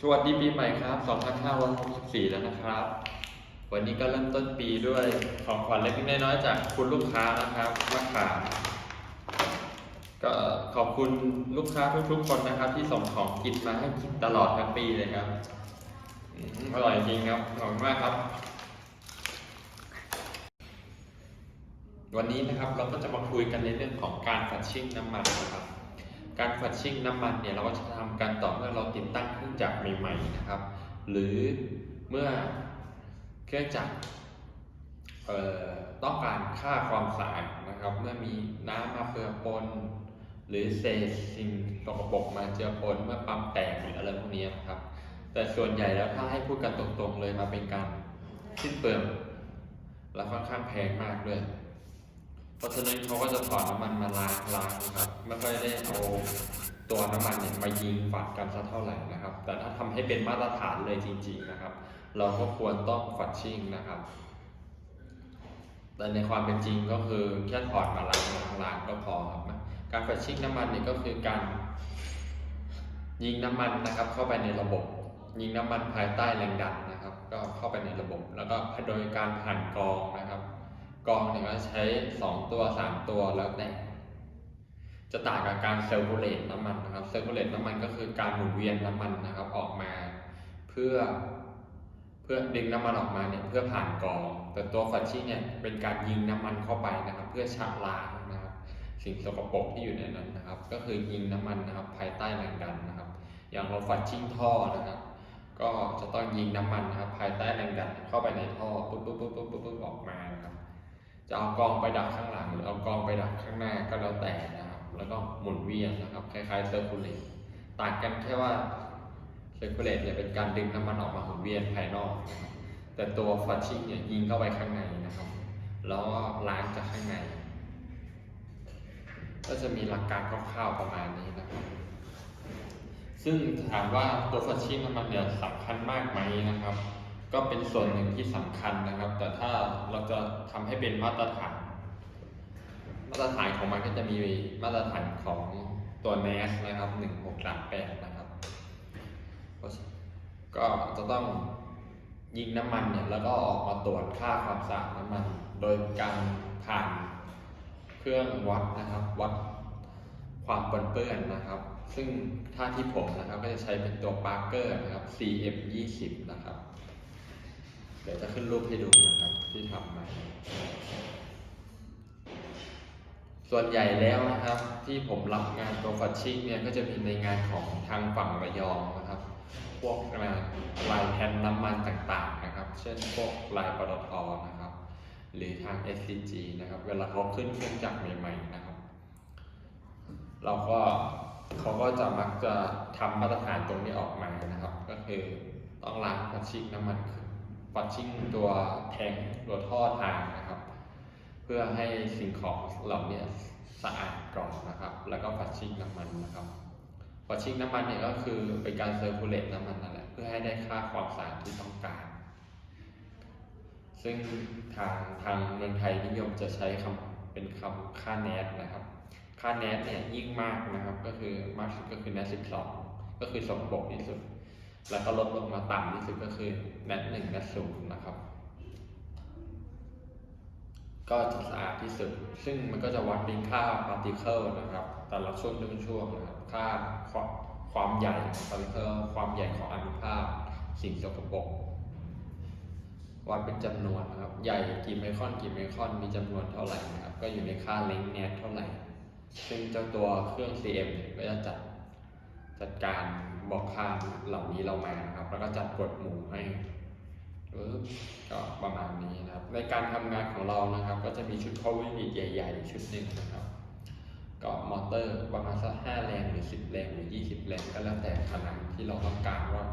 สวัสดีปีใหม่ครับ 2564 แล้วนะครับ วันนี้ก็เริ่มต้นปีด้วยของขวัญเล็กน้อยๆจากคุณลูกค้านะครับมะขามก็ขอบคุณลูกค้าทุกๆคนนะครับ ที่ส่งของกินมาให้กินตลอดทั้งปีเลยครับอืมอร่อยจริงครับขอบคุณมากครับ วันนี้นะครับเราก็จะมาคุยกันในเรื่องของการฝัดชิ่งน้ำมันนะครับ การฝัดชิ่งน้ำมันเนี่ยเราก็จะทำกันต่อเมื่อเราติด หรือเมื่อเครื่องจักรต้องการค่าความสะอาดนะครับ เมื่อมีน้ำมาเปื้อปน หรือเศษสิ่งสกปรกมาเจือปนเมื่อปั๊มแตกหรืออะไรพวกนี้นะครับ แต่ส่วนใหญ่แล้วถ้าให้พูดกันตรงๆเลยมาเป็นการสิ้นเปลืองและค่อนข้างแพงมากด้วยเพราะฉะนั้นเขาก็จะถอดน้ำมันมาล้างล้างนะครับ ไม่ค่อยได้เอา ตัวน้ำมันเนี่ยมายิงฝาดกันสักเท่าไหร่นะครับ แต่ถ้าทำให้เป็นมาตรฐานเลยจริง ๆนะครับ เราก็ควรต้องฝัดชิ่งนะครับ แต่ในความเป็นจริงก็คือแค่ถอดมาล้างล้างล้างก็พอครับ การฝัดชิ่งน้ำมันเนี่ยก็คือการ ยิงน้ำมันนะครับ เข้าไปในระบบ ยิงน้ำมันภายใต้แรงดันนะครับ ก็เข้าไปในระบบ แล้วก็โดยการผ่านกรองนะครับกรองเนี่ยก็ใช้ 2 ตัว 3 ตัวแล้วแต่ จะต่างกับการเซอร์คูลเลตน้ำมันนะครับเซอร์คูลเลตน้ำมันก็คือการหมุนเวียนน้ำมันนะครับออกมา เพื่อเพื่อดึงน้ำมันออกมาเนี่ยเพื่อผ่านกรอง แต่ตัวฟัชชิ่งเนี่ยเป็นการยิงน้ำมันเข้าไปนะครับ เพื่อชะล้างนะครับ สิ่งสกปรกที่อยู่ในนั้นนะครับ ก็คือยิงน้ำมันนะครับภายใต้แรงดันนะครับ อย่างเราฟัดชิ่งท่อนะครับ ก็จะต้องยิงน้ำมันนะครับ ภายใต้แรงดันเข้าไปในท่อปุ๊บปุ๊บปุ๊บปุ๊บปุ๊บปุ๊บออกมานะครับจะเอากองไปดักข้างหลัง หรือเอากองไปดักข้างหน้าก็แล้วแต่นะ แล้วก็หมุนเวียนนะครับ คล้ายๆเซอร์คูลเลตต่างกันแค่ว่าเซอร์คูลเลตเนี่ยเป็นการดึงน้ำมันออกมาหมุนเวียนภายนอกนะครับแต่ตัวฟัชชิ่งเนี่ยยิงเข้าไปข้างในนะครับ แล้วก็ล้างจากข้างใน ก็จะมีหลักการคร่าวๆประมาณนี้นะครับ ซึ่งถามว่าตัวฟัชชิ่งน้ำมันเนี่ยสำคัญมากไหมนะครับ ก็เป็นส่วนหนึ่งที่สำคัญนะครับ แต่ถ้าเราจะทำให้เป็นมาตรฐาน มาตรฐานของมันก็จะมีมาตรฐานของตัว NAS นะครับ 1638 นะครับ ก็จะต้องยิงน้ำมันเนี่ยแล้วก็ออกมาตรวจค่าความสะอาดน้ำมัน โดยการผ่านเครื่องวัดนะครับ วัดความปนเปื้อนนะครับ ซึ่งถ้าที่ผมนะครับก็จะใช้เป็นตัว Parker นะครับ CM 20นะครับ เดี๋ยวจะขึ้นรูปให้ดูนะครับที่ทำมา ส่วนใหญ่แล้วนะครับที่ผมรับงานตัวฟัชชิ่งเนี่ยก็จะมีในงานของทางฝั่งระยองนะครับ พวกงานลายแผ่นน้ำมันต่างๆนะครับ เช่นพวกลายปตทนะครับ หรือทาง SCG นะครับ เวลาเขาขึ้นเครื่องจักรใหม่ ๆนะครับ เราก็เขาก็จะมักจะทำมาตรฐานตรงนี้ออกมานะครับ ก็คือต้องล้างฟัชชิ่งน้ำมันฟัชชิ่งตัวแทงตัวท่อทางนะครับ เพื่อให้สิ่งของเหล่านี้สะอาดก่อนนะครับ แล้วก็ฟัชชิ่งน้ำมันนะครับฟัชชิ่งน้ำมันเนี่ยก็คือเป็นการเซอร์คูลเลตน้ำมันนั่นแหละเพื่อให้ได้ค่าความสะอาดที่ต้องการ ซึ่งทางทางเมืองไทยนิยมจะใช้คำเป็นคำค่าแนทนะครับ ค่าแนทเนี่ยยิ่งมากนะครับก็คือมากสุดก็คือแนทสิบสองก็คือสมบกที่สุด แล้วก็ลดลงมาต่ำที่สุดก็คือแนทหนึ่งแนทศูนย์นะครับ ก็จะสะอาดที่สุด ซึ่งมันก็จะวัดเป็นค่าพาร์ติเคิลนะครับ แต่ละช่วงเป็นช่วงนะครับ ค่าความใหญ่ของพาร์ติเคิลความใหญ่ของอนุภาค สิ่งสกปรกวัดเป็นจำนวนนะครับ ใหญ่กี่ไมครอนกี่ไมครอนมีจำนวนเท่าไหร่นะครับ ก็อยู่ในค่าเล็งเนตเท่าไหร่ ซึ่งเจ้าตัวเครื่อง CM เนี่ยก็จะจัดจัดการบอกค่าเหล่านี้เรามานะครับ แล้วก็จัดกฎหมู่ให้ ปึ๊บก็ประมาณนี้นะครับ ในการทำงานของเรานะครับ ก็จะมีชุด cover unit ใหญ่ๆ ชุดหนึ่งนะครับก็มอเตอร์ประมาณสักห้าแรงหรือสิบแรงหรือยี่สิบแรงก็แล้วแต่ขนาดที่เราต้องการว่า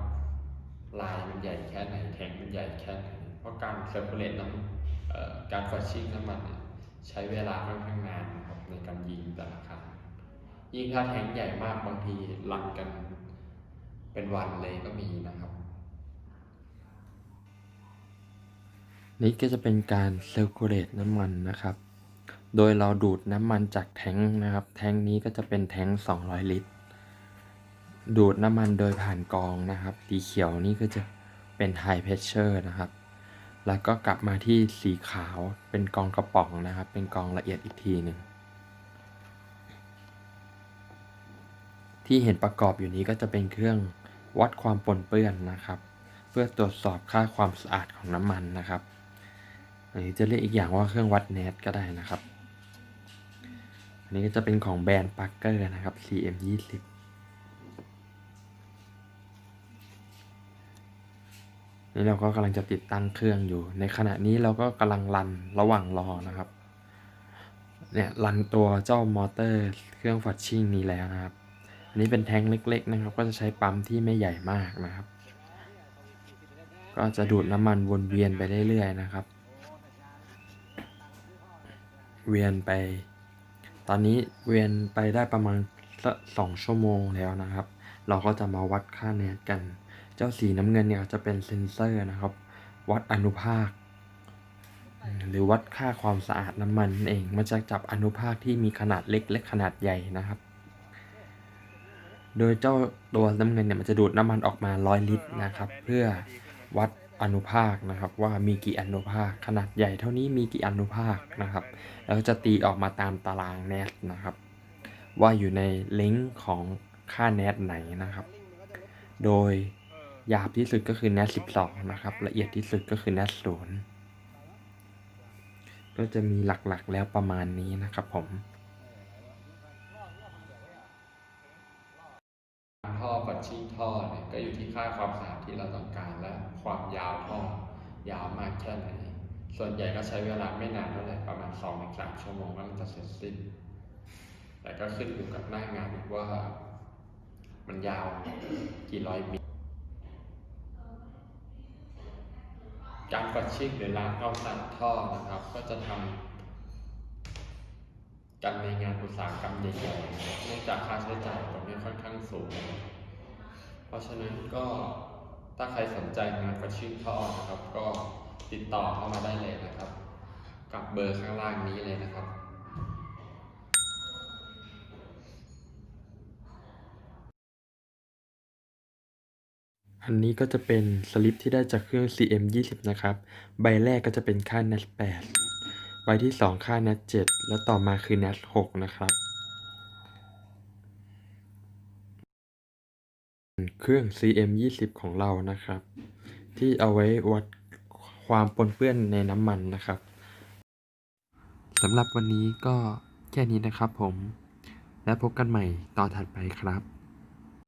ลายมันใหญ่แค่ไหนแทงมันใหญ่แค่ไหนเพราะการเซอร์คูลเลตน้ำการฟัชชิ่งน้ำมันใช้เวลาค่อนข้างนานนะครับในการยิงแต่ละครั้งยิ่งถ้าแทงใหญ่มากบางทีรันกันเป็นวันเลยก็มีนะครับ นี่ก็จะเป็นการเซอร์คูลเลตน้ำมันนะครับ โดยเราดูดน้ำมันจากแทงค์นะครับ แทงค์นี้ก็จะเป็นแทงค์200 ลิตร ดูดน้ำมันโดยผ่านกองนะครับ สีเขียวนี่ก็จะเป็น High Pressure นะครับ แล้วก็กลับมาที่สีขาวเป็นกองกระป๋องนะครับ เป็นกองละเอียดอีกทีหนึ่งที่เห็นประกอบอยู่นี้ก็จะเป็นเครื่องวัดความปนเปื้อนนะครับ เพื่อตรวจสอบค่าความสะอาดของน้ำมันนะครับ หรือจะเรียกอีกอย่างว่าเครื่องวัดเนตก็ได้นะครับ อันนี้ก็จะเป็นของแบรนด์ปักเกอร์นะครับ CM 20นี่เราก็กำลังจะติดตั้งเครื่องอยู่ ในขณะนี้เราก็กำลังรันระหว่างรอนะครับ เนี่ยรันตัวเจ้ามอเตอร์เครื่องฟัดชิ่งนี้แล้วนะครับ อันนี้เป็นแท้งเล็ก ๆ นะครับ ก็จะใช้ปั๊มที่ไม่ใหญ่มากนะครับ ก็จะดูดน้ำมันวนเวียนไปเรื่อยๆนะครับ เวียนไป ตอนนี้เวียนไปได้ประมาณสักสองชั่วโมงแล้วนะครับ เราก็จะมาวัดค่าเนตกัน เจ้าสีน้ำเงินเนี่ยจะเป็นเซนเซอร์นะครับ วัดอนุภาค หรือวัดค่าความสะอาดน้ำมันนั่นเอง มันจะจับอนุภาคที่มีขนาดเล็กและขนาดใหญ่นะครับ โดยเจ้าตัวน้ำเงินเนี่ยมันจะดูดน้ำมันออกมา 100 ลิตรนะครับ เพื่อวัด อนุภาคนะครับ ว่ามีกี่อนุภาค ขนาดใหญ่เท่านี้มีกี่อนุภาคนะครับ แล้วจะตีออกมาตามตารางแนตนะครับ ว่าอยู่ในลิงก์ของค่าแนตไหนนะครับ โดยหยาบที่สุดก็คือ NAT 12 นะครับ ละเอียดที่สุดก็คือ NAT 0ก็จะมีหลักๆแล้วประมาณนี้นะครับผม ชิ่งท่อเนี่ยก็อยู่ที่ค่าความสะอาดที่เราต้องการและความยาวท่อยาวมากแค่ไหน ส่วนใหญ่ก็ใช้เวลาไม่นานเท่าไหร่ประมาณ2-3ชั่วโมงก็มันจะเสร็จสิ้น แต่ก็ขึ้นอยู่กับหน้างานว่า มันยาวกี่ร้อยมิลการฟัดชิ่งหรือล้างเอาสันท่อนะครับ ก็จะทำกันในงานอุตสาหกรรมใหญ่ๆเนื่องจากค่าใช้จ่ายตรงนี้ค่อนข้างสูง เพราะฉะนั้นก็ถ้าใครสนใจงานฟัดชิ่งท่อนะครับ ก็ติดต่อเข้ามาได้เลยนะครับ กับเบอร์ข้างล่างนี้เลยนะครับอันนี้ก็จะเป็นสลิปที่ได้จากเครื่อง CM 20นะครับ ใบแรกก็จะเป็นค่า NAT 8ใบที่ 2 ค่า NAT 7แล้วต่อมาคือ NAT 6นะครับ เครื่อง CM 20ของเรานะครับ ที่เอาไว้วัดความปนเปื้อนในน้ำมันนะครับสำหรับวันนี้ก็แค่นี้นะครับผม และพบกันใหม่ตอนถัดไปครับ